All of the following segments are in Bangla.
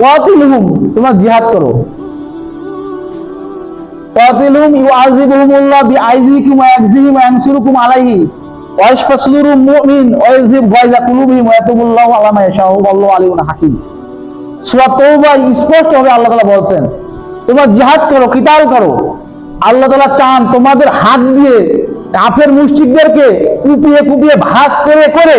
ওয়াতিলহুম তোমরা জিহাদ করো। ওয়াতিলহুম ইউআযিবুহুমুল্লাহ আলাইহি মুমিন কুলুবিহিম ওয়া আলা মা ওয়াল্লাহু আলিমুন সূরা আল্লাহ তাআলা বলছেন, তোমরা জিহাদ করো কিতাল করো। আল্লাহ তাআলা চান তোমাদের হাত দিয়ে কাফের মুশরিকদেরকে কুপিয়ে কুপিয়ে ভাস করে করে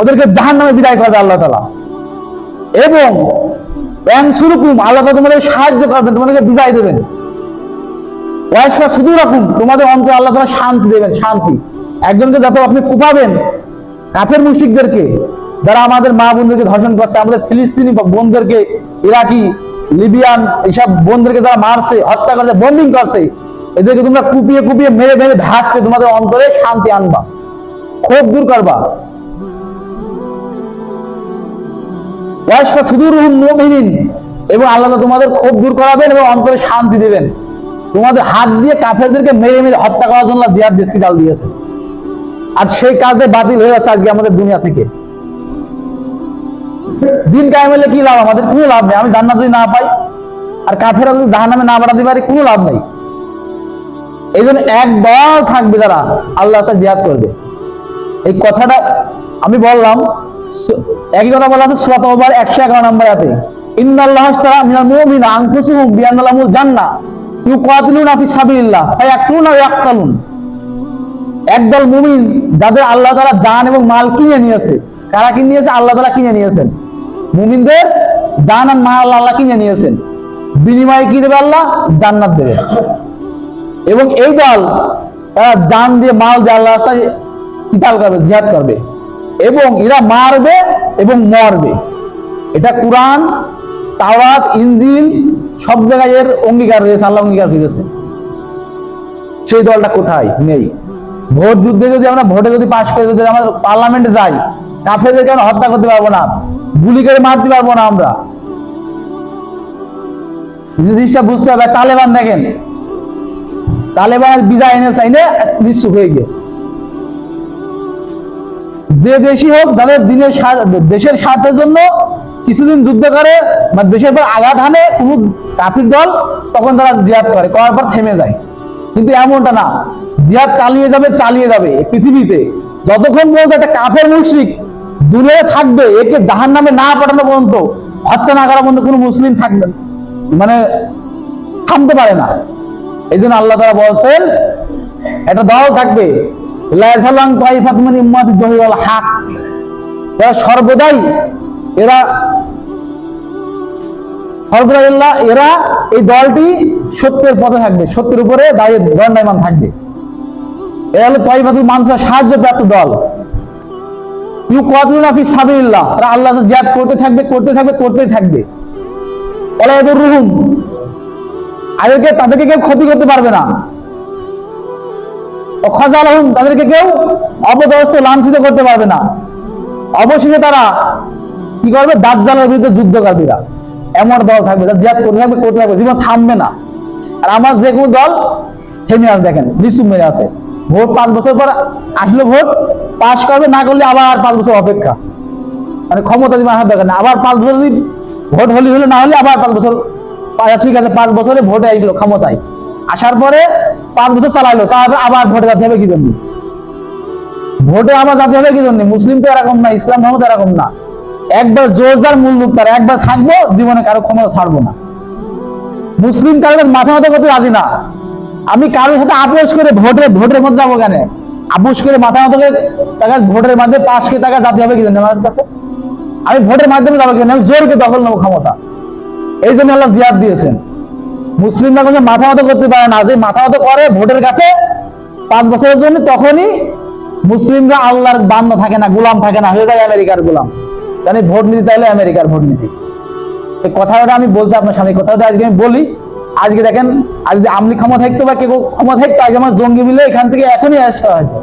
ওদেরকে জাহান্নামে বিদায় করবে আল্লাহ তাআলা। এবং ইয়ানসুরুকুম আল্লাহ তোমাদের সাহায্য করবেন, তোমাদেরকে বিজয় দেবেন। ওয়াইসফা শুধু রাখুন তোমাদের অন্তরে আল্লাহ তাআলা শান্তি দেবেন, শান্তি। একজনকে যত আপনি কুপাবেন, কাফের মুশরিকদেরকে, যারা আমাদের মা বোনদেরকে ধর্ষণ করছে, আমাদের ফিলিস্তিনি বোনদেরকে, ইরাকি, লিবিয়ান, এইসব বোনদেরকে যারা মারছে, হত্যা করছে বম্বিং করছে, এদেরকে তোমরা কুপিয়ে কুপিয়ে মেরে মেরে ভাসকে তোমাদের অন্তরে শান্তি আনবা, ক্ষোভ দূর করবা। মুমিনিন। এবং আল্লাহ তোমাদের দূর করাবেন এবং অন্তরে শান্তি দিবেন। তোমাদের হাত দিয়ে কাফেরদেরকে মেরে মেরে হত্যা করার জন্য দেশকে জাল দিয়েছে আর সেই কাজে বাতিল হয়ে গেছে আজকে আমাদের দুনিয়া থেকে। দিন কায়েম হলে কি লাভ? আমাদের কোনো লাভ নেই। আমি জান্নাত যদি না পাই, আর কাফেরা যদি জাহান্নামে না বাড়াতে পারি, কোনো লাভ নেই। এই জন্য এক দল থাকবে যারা আল্লাহ জিহাদ করবে। এই কথাটা আমি বললাম একই কথা বলা আছে সুরাত ওবার একশো এগারো নম্বর আতে ইন্নাল্লাহ আশতারা মিনাল মুমিনা আনফুসুহুম বিআন্নালাহুমুল জান্নাহ ইউকাতিলুনা ফি সাবিলিল্লাহ ফায়াকতুলুনা ওয়া ইয়াকতালুন। একদল মুমিন যাদের আল্লাহ তাআলা জান এবং মাল কিনে নিয়েছে। কারা কিনে নিয়েছে? আল্লাহ তাআলা কিনে নিয়েছেন। মুমিনদের জান আর মাল আল্লাহ কিনে নিয়েছেন। বিনিময়ে কি দেবে আল্লাহ? জান্নাত দেবে। এবং এই দল, তারা জান দিয়ে মাল দিয়ে আল্লাহ রাস্তায় কিতাল করবে, জিহাদ করবে। এবং এরা মারবে এবং মরবে। এটা কোরআন, তাওরাত, ইনজিল, সব জায়গায় এর অঙ্গীকার রয়েছে, আল্লাহ অঙ্গীকার করেছে সেই দলটা কোথায়? নেই। ভোট যুদ্ধে যদি আমরা, ভোটে যদি পাশ করে যদি আমরা পার্লামেন্টে যাই, কাফেরদেরকে আমরা হত্যা করতে পারব না গুলি করে মারতে পারব না আমরা। জিনিসটা বুঝতে হবে, তালেবান দেখেন। তালেবান বিজয় এনে চাইনে নিশ্চুপ হয়ে গেছে যে দেশই হোক যাদের দিনের দেশের স্বার্থের জন্য কিছুদিন যুদ্ধ করে, বা দেশের পর আঘাত হানে কোন কাফির দল, তখন তারা জিহাদ করে, করার পর থেমে যায়। কিন্তু এমনটা না। জিহাদ চালিয়ে যাবে চালিয়ে যাবে পৃথিবীতে। যতক্ষণ পর্যন্ত একটা কাফের মুশরিক দুনিয়ায় থাকবে, একে জাহান নামে না পাঠানো পর্যন্ত, হত্যা না করা পর্যন্ত কোনো মুসলিম থাকবে। মানে থামতে পারে না। এই জন্য আল্লাহ তারা বলছেন, একটা দল থাকবে লাইসালাং তাইফাত হক। এরা সর্বদাই, এরা এরা এই দলটি সত্যের পথে থাকবে, সত্যের উপরে দণ্ডায়মান থাকবে। এরা হলো মানুষের সাহায্যপ্রাপ্ত দল। ইউ কাতিলুনা ফি সাবিলিল্লাহ, তারা আল্লাহ জিহাদ করতে থাকবে করতে থাকবে করতেই থাকবে। ওলা ইয়াদুরুহুম তাদেরকে তাদেরকে কেউ ক্ষতি করতে পারবে না। খাজালহুম তাদেরকে কেউ অপদস্থ লাঞ্ছিত করতে পারবে না। অবশেষে তারা কি করবে? দাজ্জালের বিরুদ্ধে যুদ্ধ করবে এরা। এমন দল থাকবে জিহাদ করতে থাকবে করতে থাকবে জীবন থামবে না। আর আমার যে কোনো দল থেমে আছে দেখেন নিশ্চুপ মেরে আছে। ভোট পাঁচ বছর পর আসলে ভোট পাস করবে না করলে আবার পাঁচ বছর অপেক্ষা। মানে ক্ষমতা দিবে হাত দেখেন আবার পাঁচ বছর যদি ভোট হলি হলে না হলে আবার পাঁচ বছর আচ্ছা, ঠিক আছে পাঁচ বছরে ভোটে আসলো ক্ষমতায়। আসার পরে পাঁচ বছর চালাইলো তারপরে আবার ভোটে যেতে হবে কি জন্য? ভোটে আবার যেতে হবে কি জন্য? মুসলিম তো এরকম না, ইসলাম ধর্ম তো এরকম না। একবার জোর যার মূল তার একবার থাকব, জীবনে কারও ক্ষমতা ছাড়বো না। মুসলিম কাছে মাথা মাথা করতে রাজি না। আমি কারোর সাথে আপোষ করে ভোটে, ভোটের মধ্যে যাব কেন? আপোষ করে মাথা মাথা করে টাকা ভোটের মাধ্যমে পাঁচ কে টাকা যাতে হবে কি জন্য আমার কাছে? আমি ভোটের মাধ্যমে যাব কেন? আমি জোরকে দখল নেব ক্ষমতা। এই জন্য আল্লাহ জিয়াদ দিয়েছেন। মুসলিমরা কোনো মাথা মতো করতে পারে না। যে মাথা মতো করে ভোটের কাছে পাঁচ বছরের জন্য তখনই মুসলিমরা আল্লাহর বান্ধ থাকে না, গোলাম থাকে না, হয়ে যায় আমেরিকার গোলাম। জানি ভোট নীতি তাহলে আমেরিকার ভোট নীতি। এই কথাটা আমি বলছি আপনার সামনে কথাটা আজকে আমি বলি। আজকে দেখেন, আজ যে আমলি ক্ষমতা থাকতো বা কেউ ক্ষমতা থাকতো, আগে আমার জঙ্গি মিলে এখান থেকে এখনই অ্যারেস্ট করা হয়তো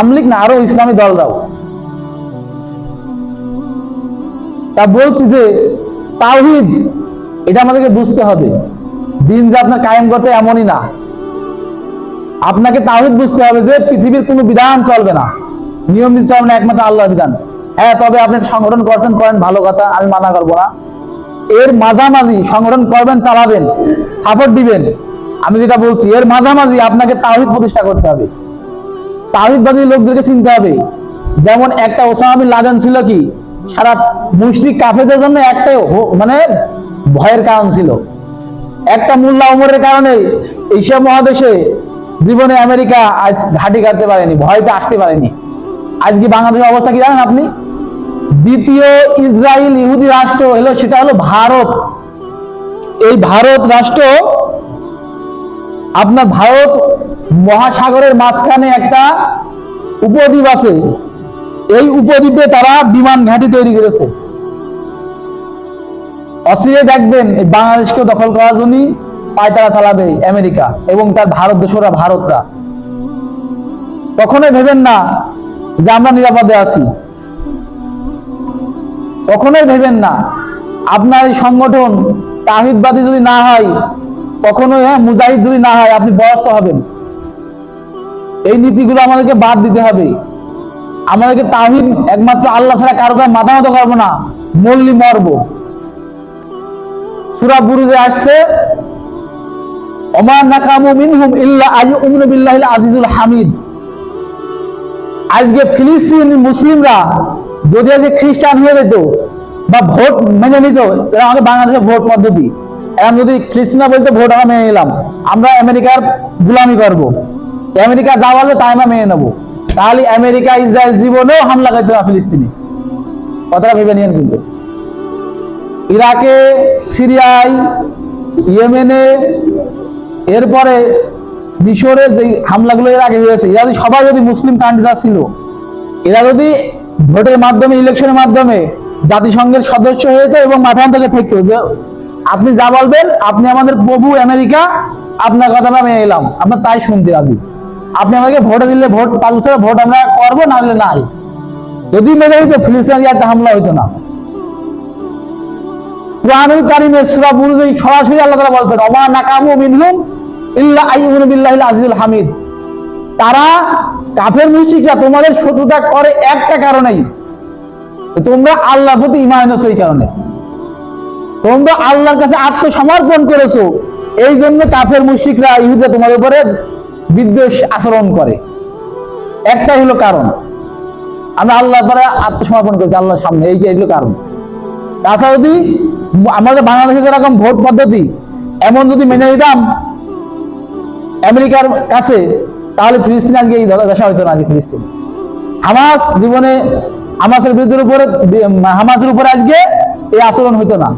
আমলিক না, আরও ইসলামী দলরাও। তা বলছি যে তাওহিদ, এটা আমাদেরকে বুঝতে হবে। দিন যে আপনার কায়েম করতে এমনই না। আপনাকে তাওহিদ বুঝতে হবে যে পৃথিবীর কোনো বিধান চলবে না। নিয়ম নীতি চলবে না, একমাত্র আল্লাহ বিধান। হ্যাঁ তবে আপনি সংগঠন করছেন, করেন, ভালো কথা, আমি মানা করব না। এর মাঝামাঝি সংগঠন করবেন, চালাবেন সাপোর্ট দিবেন। আমি যেটা বলছি, এর মাঝামাঝি আপনাকে তাওহিদ প্রতিষ্ঠা করতে হবে। তাওহিদবাদী লোকদেরকে চিনতে হবে। যেমন একটা ওসামা লাদেন ছিল কি, সারা মুশরিক কাফেদের জন্য একটাই মানে ভয়ের কারণ ছিল। একটা মোল্লা উমরের কারণে এশিয়া মহাদেশে জীবনে আমেরিকা আজ ঘাটি কাটতে পারেনি, ভয়তে আসতে পারেনি। আজকে বাংলাদেশের অবস্থা কি জানেন আপনি? দ্বিতীয় ইসরায়েল ইহুদি রাষ্ট্র হলো, সেটা হলো ভারত। এই ভারত রাষ্ট্র, আপনার ভারত মহাসাগরের মাঝখানে একটা উপদ্বীপ আছে। এই উপদ্বীপে তারা বিমান ঘাঁটি তৈরি করেছে। অস্ট্রেলিয়া দেখবেন বাংলাদেশকে দখল করার জন্যই পায়তারা চালাবে আমেরিকা এবং তার ভারত দেশরা ভারতরা। কখনোই ভেবেন না যে আমরা নিরাপদে আছি। কখনোই ভেবেন না। আপনার এই সংগঠন তাহিদবাদী যদি না হয়, কখনোই হ্যাঁ মুজাহিদ যদি না হয়, আপনি বয়স্ত হবেন। এই নীতিগুলো আমাদেরকে বাদ দিতে হবে। আমাদেরকে তাহিদ একমাত্র আল্লাহ ছাড়া কারও মাথা মতো করব না মল্লি মরব। সুরা বুরুজে আসছে, ওমান নাকামু মিনহুম ইল্লা আইয়ুমিনু বিল্লাহিল আজিজুল হামিদ। আজকে ফিলিস্তিন মুসলিমরা যদি আজকে খ্রিস্টান হয়ে যেত বা ভোট মেনে নিত, এরা আমাকে বাংলাদেশের ভোট পদ্ধতি। এখন যদি খ্রিস্টানা বলতে, ভোট আমরা মেনে নিলাম, আমরা আমেরিকার গুলামি করব। আমেরিকা যা বলবে তাই আমরা মেনে নেব। তাহলে আমেরিকা ইসরায়েল জীবনেও হামলা করতে ফিলিস্তিনি। কথাটা ভেবে নিয়েন কিন্তু। ইরাকে, সিরিয়ায়, ইয়েমেনে, এরপরে মিশরে যে হামলাগুলো এর আগে হয়েছে, এরা যদি সবাই যদি মুসলিম কান্ট্রিরা ছিল, এরা যদি ভোটের মাধ্যমে, ইলেকশনের মাধ্যমে জাতিসংঘের সদস্য হয়েছে এবং মাথান থেকে আপনি যা বলবেন, আপনি আমাদের প্রভু আমেরিকা, আপনার কথা আমি এলাম আমরা তাই শুনতে রাজি। আপনি আমাকে ভোটে দিলে ভোট বছরে ভোট আমরা করব না হলে নাই। যদি মেনে দিত ফিলিস্তিনে একটা হামলা হইতো না। কুরআনুল কারীমের সূরা বুরুজে সরাসরি আল্লাহ তাআলা বলতেন ওমা নাকামু মিনহুম ইল্লা আইয়ুমিনু বিল্লাহিল আজিজুল হামিদ। তারা কাফের মুশরিকরা তোমাদের শত্রুতা করে একটা কারণেই। তোমরা আল্লাহর প্রতি এনেছো এই কারণে। তোমরা আল্লাহর কাছে আত্মসমর্পণ করেছ। এই জন্য কাফের মুশিকরা ইহুদা তোমার উপরে বিদ্বেষ আচরণ করে। একটাই হলো কারণ। আমরা আল্লাহর পরে আত্মসমর্পণ করেছি, আল্লাহর সামনে। এই হলো কারণ। তাছাড়া যদি আমাদের বাংলাদেশে যেরকম ভোট পদ্ধতি, এমন যদি মেনে নিতাম, আমেরিকার কাছে, তাহলে ফিলিস্তিন আজকে এই দশা হইতো না ফিলিস্তিন। হামাস জীবনে, হামাসের বিরুদ্ধে উপরে হামাসের উপরে আজকে এই আচরণ হইতো না।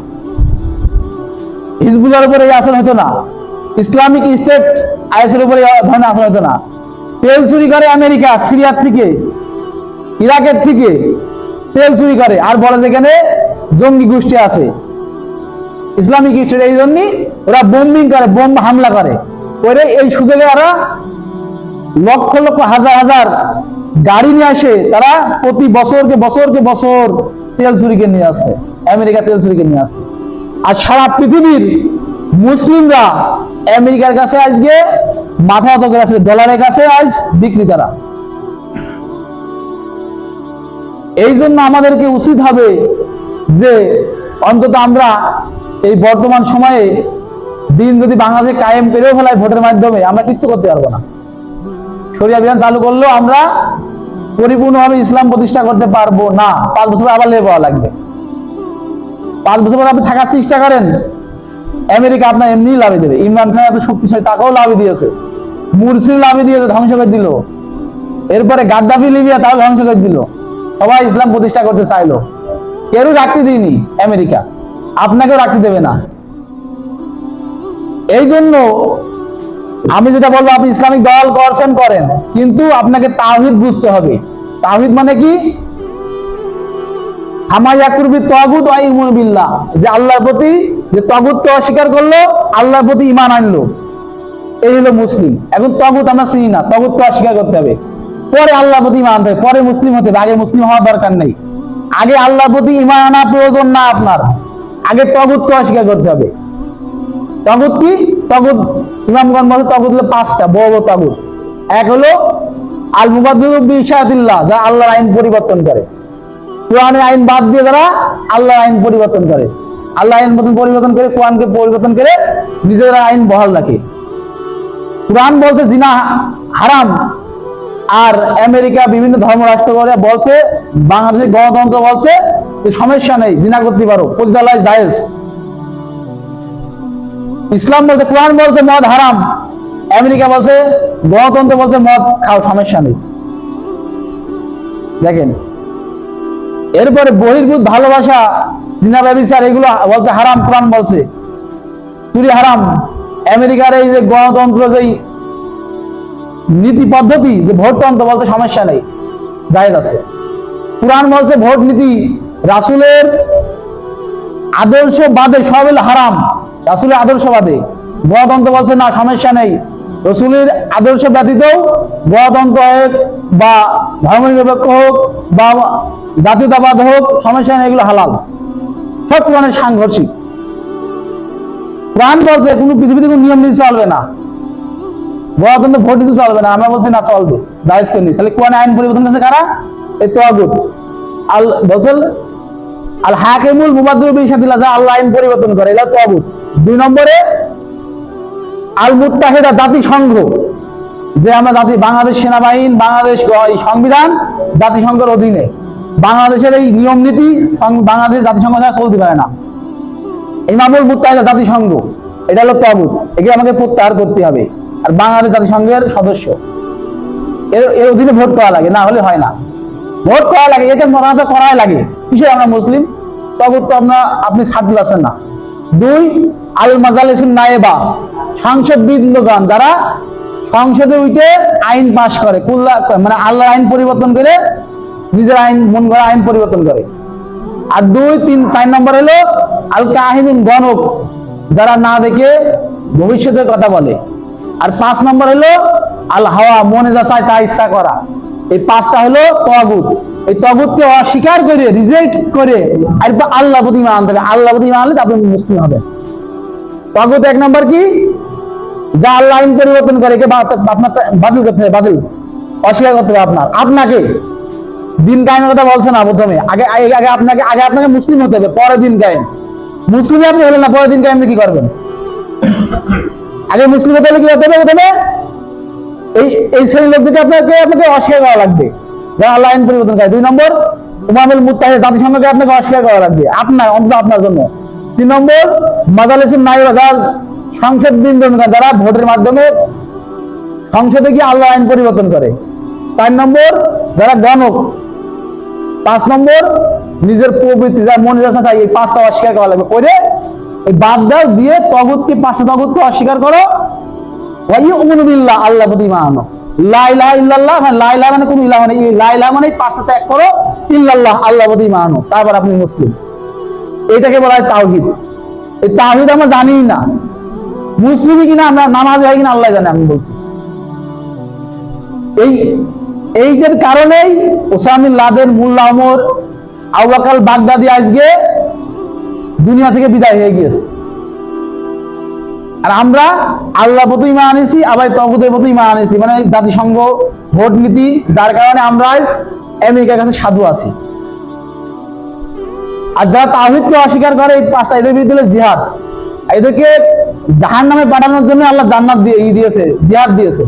হিজবুলের উপরে এই আচরণ হইতো না। ইসলামিক স্টেট, আইএসের উপরে ধরনের আচরণ হইতো না। তেল চুরি করে আমেরিকা, সিরিয়ার থেকে, ইরাকের থেকে তেল চুরি করে। আর বলে যেখানে জঙ্গি গোষ্ঠী আছে। ইসলামিক স্টেট এই জন্যই ওরা বোম্বিং করে বোম হামলা করে। করে এই সুযোগে ওরা লক্ষ লক্ষ, হাজার হাজার গাড়ি নিয়ে আসে। তারা প্রতি বছরকে বছরকে বছর তেল চুরিকে নিয়ে আসে, আমেরিকা তেল চুরিকে নিয়ে আসে। আর সারা পৃথিবীর মুসলিমরা আমেরিকার কাছে আজকে মাথা মতো করে আছে ডলারের কাছে আজ বিক্রি তারা এই জন্য আমাদেরকে উচিত হবে যে অন্তত আমরা এই বর্তমান সময়ে দিন যদি বাংলাদেশে কায়েম করেও ফেলায় ভোটের মাধ্যমে, আমরা কিছু করতে পারব না। সরিয়া বিধান চালু করলেও আমরা পরিপূর্ণভাবে ইসলাম প্রতিষ্ঠা করতে পারব না। পাঁচ বছর আবার লেগে পাওয়া লাগবে। পাঁচ বছর পর আপনি থাকার চেষ্টা করেন, আমেরিকা আপনার এমনি লাভে দেবে। ইমরান খান এত শক্তিশালী টাকাও লাভে দিয়েছে। মুরসির লাভে দিয়েছে, ধ্বংস করে দিল। এরপরে গাদ্দাফি লিবিয়া, তাও ধ্বংস করে দিল। সবাই ইসলাম প্রতিষ্ঠা করতে চাইলো। কেউ রাখতে দিইনি আমেরিকা। আপনাকেও রাখতে দেবে না। এই জন্য আমি যেটা বলব, আপনি ইসলামিক দল করছেন করেন, কিন্তু আপনাকে তাওহিদ বুঝতে হবে। তাওহিদ মানে কি? যে আল্লাহর প্রতি যে তগুতকে অস্বীকার করল, আল্লাহর প্রতি ইমান আনলো। এই হলো মুসলিম। এখন তগুত আমরা চিনি না, তগুতকে অস্বীকার করতে হবে। পরে আল্লাহর প্রতি ইমান হবে। পরে মুসলিম হতে হবে। আগে মুসলিম হওয়ার দরকার নেই। আগে আল্লাহর প্রতি ইমান আনা প্রয়োজন না আপনার। আগে তগুতকে অস্বীকার করতে হবে। তগুত কি? তগুত, ইমামগণ বলে তগুত হলো পাঁচটা, বড় বড় তগুত। এক হলো আল মুবাদ্দিবি ইশাআতিল্লাহ যা আল্লাহর আইন পরিবর্তন করে। কোরআনের আইন বাদ দিয়ে যারা আল্লাহর আইন পরিবর্তন করে। আল্লাহ আইন মতন পরিবর্তন করে, কোরআনকে পরিবর্তন করে নিজেরা আইন বহাল রাখে। কোরআন বলছে জিনা হারাম আর আমেরিকা বিভিন্ন ধর্মরাষ্ট্র করে বলছে, বাংলাদেশের গণতন্ত্র বলছে সমস্যা নেই, জিনা করতে পারো, পতিতালয় জায়েজ। ইসলাম বলছে, কোরআন বলছে, মদ হারাম। আমেরিকা বলছে, গণতন্ত্র বলছে, মদ খাও সমস্যা নেই। দেখেন, এরপরে বহির্ভূত ভালোবাসা, জিনা ব্যবচার, এগুলো বলছে হারাম, কোরআন বলছে। চুরি হারাম। আমেরিকার এই যে গণতন্ত্র, যেই নীতি পদ্ধতি যে ভোটতন্ত্র বলছে সমস্যা নেই, জায়েজ আছে। কোরআন বলছে ভোট নীতি রাসুলের আদর্শ বাদে সব হারাম, রাসুলের আদর্শ বাদে গণতন্ত্র বলছে না, সমস্যা নেই। রসুলের আদর্শ ব্যতীতও গণতন্ত্র হোক বা ধর্মনিরপেক্ষ হোক বা জাতীয়তাবাদ হোক, সমস্যা নেই, এগুলো হালাল। সব কোরআনের সাংঘর্ষিক। কোরআন বলছে কোনো পৃথিবীতে কোনো নিয়ম নীতি চলবে না। ভোট দিতে চলবে না, আমরা বলছি না চলবে, জায়েজ করিনি তাহলে কোরআন আইন পরিবর্তন কারা? এই আল বলছেন, আল হাকিমুল যা আল্লাহ আইন পরিবর্তন করে এটা দুই নম্বরে, আল মুত্তাহিদা জাতিসংঘ যে আমরা জাতি, বাংলাদেশ সেনাবাহিনী, বাংলাদেশ সংবিধান জাতিসংঘের অধীনে। বাংলাদেশের এই নিয়ম নীতি বাংলাদেশ জাতিসংঘ ছাড়া চলতে পারে না। ইমামুল মুত্তাহিদা জাতিসংঘ, এটা হলো তাগুত একে আমাকে প্রত্যাহার করতে হবে। আর বাংলাদেশ জাতিসংঘের সদস্য। এর এর অধীনে ভোট করা লাগে, না হলে হয় না। ভোট করা লাগে, একে মরাতে করাই লাগে। কিসের আমরা মুসলিম? তখন তো আমরা, আপনি ছাড়তে পারছেন না। দুই আল মাজালিসুন নায়েবা সংসদ বৃন্দগান যারা সংসদে উঠে আইন পাশ করে, কুল্লা মানে আল্লাহর আইন পরিবর্তন করে, নিজের আইন, মন করা আইন পরিবর্তন করে। আর দুই, তিন, চার নম্বর হলো আল কাহিনুন গণক যারা না দেখে ভবিষ্যতের কথা বলে। আর পাঁচ নম্বর হলো, আল হাওয়া, মনে যা চায় তা ইচ্ছা করা। এই পাঁচটা হলো তগুত। এই তগুতকে অস্বীকার করে রিজেক্ট করে, আর আল্লাহ প্রতি ইমান আনতে হবে। আল্লাহ প্রতি ইমান আনলে আপনি মুসলিম হবে তগুত এক নম্বর কি? যা আল্লাহ আইন পরিবর্তন করে, একে আপনার বাতিল করতে হবে, বাতিল। অস্বীকার করতে হবে আপনার। আপনাকে, দিন কায়েমের কথা বলছে না প্রথমে। আগে আগে আগে আপনাকে আগে আপনাকে মুসলিম হতে হবে পরে দিন কায়েম। মুসলিম আপনি হলেন না পরে দিন কায়েম কি করবেন? আগে মুসলিম হতে হলে কি হতে হবে প্রথমে? এই এই শ্রেণির লোকদেরকে আপনাকে আপনাকে অস্বীকার করা লাগবে। যারা আল্লাহ আইন পরিবর্তন করে। দুই নম্বর, উমামুল মুত্তাহিদ জাতিসংঘকে আপনাকে অস্বীকার করা লাগবে। আপনার, অন্তত আপনার জন্য। তিন নম্বর, মাজালিসুন নাইবা যারা সংসদ বিন্দন যারা ভোটের মাধ্যমে সংসদে গিয়ে আল্লাহ আইন পরিবর্তন করে। চার নম্বর, যারা গণক। পাঁচ নম্বর, নিজের প্রবৃত্তি যা মনে যাচ্ছে এই পাঁচটা অস্বীকার করা লাগবে। করে বাদ দাও দিয়ে তগুতকে তগুতকে অস্বীকার করো। আল্লাহ প্রতি মানো লা ইলাহা ইল্লাল্লাহ মানে লা ইলাহা মানে ইলাহ নেই এই লা ইলাহা মানে পাঁচটা ত্যাগ করো, ইল্লাল্লাহ, আল্লাহ প্রতি মানো তারপর আপনি মুসলিম। এটাকে বলা হয় তাওহীদ। এই তাওহীদ আমরা জানি না। মুসলিমই কিনা, আমরা নামাজ হয় কিনা আল্লাহ জানে, আমি বলছি। এই, এইটার কারণেই ওসামিল লাদেন মুল্লা ওমর আউবাকাল বাগদাদি আজকে দুনিয়া থেকে বিদায় হয়ে গিয়েছে। আর আমরা আল্লাহ প্রতি ইমান আনেছি আবার তগুদের প্রতি ইমান আনেছি মানে জাতিসংঘ, ভোট নীতি, যার কারণে আমরা আজ আমেরিকার কাছে সাধু আছি। আর যারা তাহিদকে অস্বীকার করে, এই পাঁচটা এদের বিরুদ্ধে জিহাদ। এদেরকে জাহান নামে পাঠানোর জন্য আল্লাহ জান্নাত দিয়ে দিয়েছে, জিহাদ দিয়েছে।